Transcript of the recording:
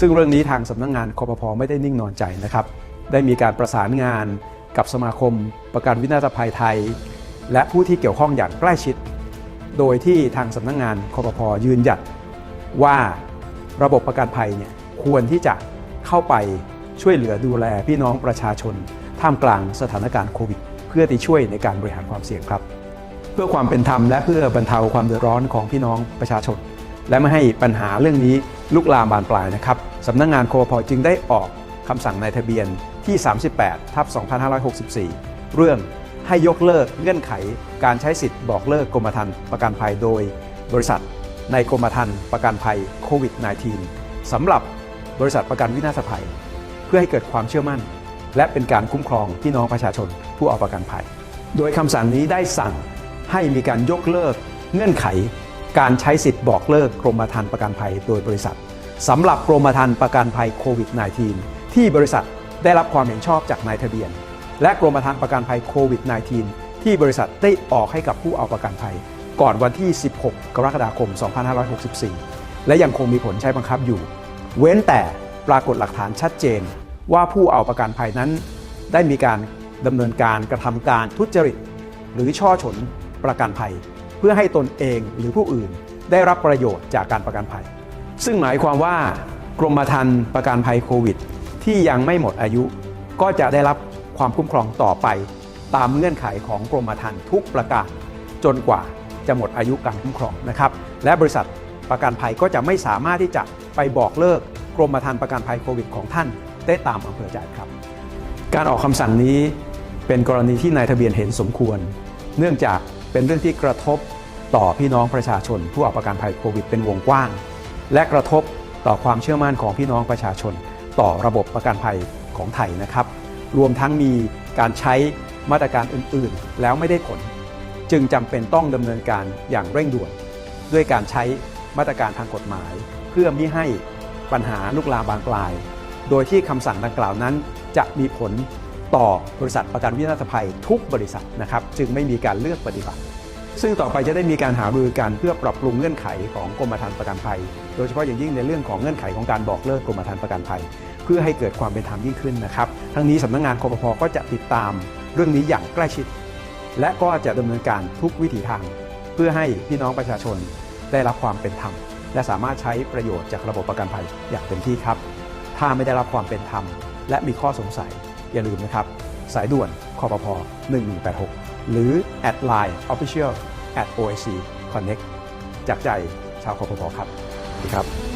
ซึ่งเรื่องนี้ทางสำนักงานคอปพไม่ได้นิ่งนอนใจนะครับ ได้มีการประสานงานกับสมาคมประกันวินาศภัยไทย และผู้ที่เกี่ยวข้องอย่างใกล้ชิด โดยที่ทางสำนักงานคอปพยืนหยัดว่าระบบประกันภัยเนี่ยควรที่จะเข้าไปช่วยเหลือดูแลพี่น้องประชาชน ท่ามกลางสถานการณ์โควิด เพื่อที่ช่วยในการบริหารความเสี่ยงครับ เพื่อความเป็นธรรมและเพื่อบรรเทาความเดือดร้อนของพี่น้องประชาชน และไม่ให้ปัญหาเรื่องนี้ลุกลามบานปลายนะครับสำนักงานคอพจึงได้ออกคำสั่งในทะเบียนที่ 38 ทับ 2564 เรื่องให้ยกเลิกเงื่อนไขการใช้สิทธิ์บอกเลิกกรมธรรม์ประกันภัยโดยบริษัทในกรมธรรม์ประกันภัยโควิด -19 สำหรับบริษัทประกันวินาศภัย เพื่อให้เกิดความเชื่อมั่น และเป็นการคุ้มครองพี่น้องประชาชนผู้เอาประกันภัย โดยคำสั่งนี้ได้สั่งให้มีการยกเลิกเงื่อนไข การใช้สิทธิ์บอกเลิกกรมธรรม์ประกันภัยโดยบริษัทสำหรับกรมธรรม์ประกันภัยโควิด -19 ที่บริษัทได้รับความเห็นชอบจากนายทะเบียน และกรมธรรม์ประกันภัยโควิด -19 ที่บริษัทได้ออกให้กับผู้เอาประกันภัย ก่อนวันที่ 16 กรกฎาคม 2564 และยังคงมีผลใช้บังคับอยู่ เว้นแต่ปรากฏหลักฐานชัดเจน ว่าผู้เอาประกันภัยนั้น ได้มีการดำเนินการกระทำการทุจริต หรือช่อฉนประกันภัย เพื่อให้ตนเองหรือผู้อื่นได้รับประโยชน์จากการประกันภัย ซึ่งหมายความว่ากรมธรรม์ประกันภัยโควิด ที่ยังไม่หมดอายุ ก็จะได้รับความคุ้มครองต่อไป ตามเงื่อนไขของกรมธรรม์ทุกประการจนกว่าจะหมดอายุการคุ้มครองนะครับ และบริษัทประกันภัยก็จะไม่สามารถที่จะไปบอกเลิกกรมธรรม์ประกันภัยโควิดของท่าน ได้ตามอำเภอใจครับ การออกคำสั่งนี้เป็นกรณีที่นายทะเบียนเห็นสมควร เนื่องจาก เป็นเรื่องที่กระทบต่อพี่น้องประชาชน ผู้เอาประกันภัยโควิดเป็นวงกว้าง และกระทบต่อความเชื่อมั่นของพี่น้องประชาชน ต่อระบบประกันภัยของไทยนะครับ รวมทั้งมีการใช้มาตรการอื่นๆ แล้วไม่ได้ผล จึงจำเป็นต้องดำเนินการอย่างเร่งด่วน ด้วยการใช้มาตรการทางกฎหมาย เพื่อม่ให้ปัญหาลุกลามบานปลาย โดยที่คำสั่งดังกล่าวนั้นจะมีผล ต่อบริษัทประกันวินาศภัยทุกบริษัทนะครับจึงไม่มีการเลือกปฏิบัติ ซึ่งต่อไปจะได้มีการหารือกันเพื่อปรับปรุงเงื่อนไขของกรมธรรม์ประกันภัย โดยเฉพาะอย่างยิ่งในเรื่องของเงื่อนไขของการบอกเลิกกรมธรรม์ประกันภัย เพื่อให้เกิดความเป็นธรรมยิ่งขึ้นนะครับทั้งนี้สำนักงานคอปพก็จะติดตามเรื่องนี้อย่างใกล้ชิด และก็จะดำเนินการทุกวิถีทาง เพื่อให้พี่น้องประชาชนได้รับความเป็นธรรมและสามารถใช้ประโยชน์จากระบบประกันภัยอย่างเต็มที่ครับ ถ้าไม่ได้รับความเป็นธรรม และมีข้อสงสัย อย่าลืมนะครับ สายด่วนคอปพ1186 หรือ at line official at oic connect จากใจชาวคอปพครับสวัสดีครับ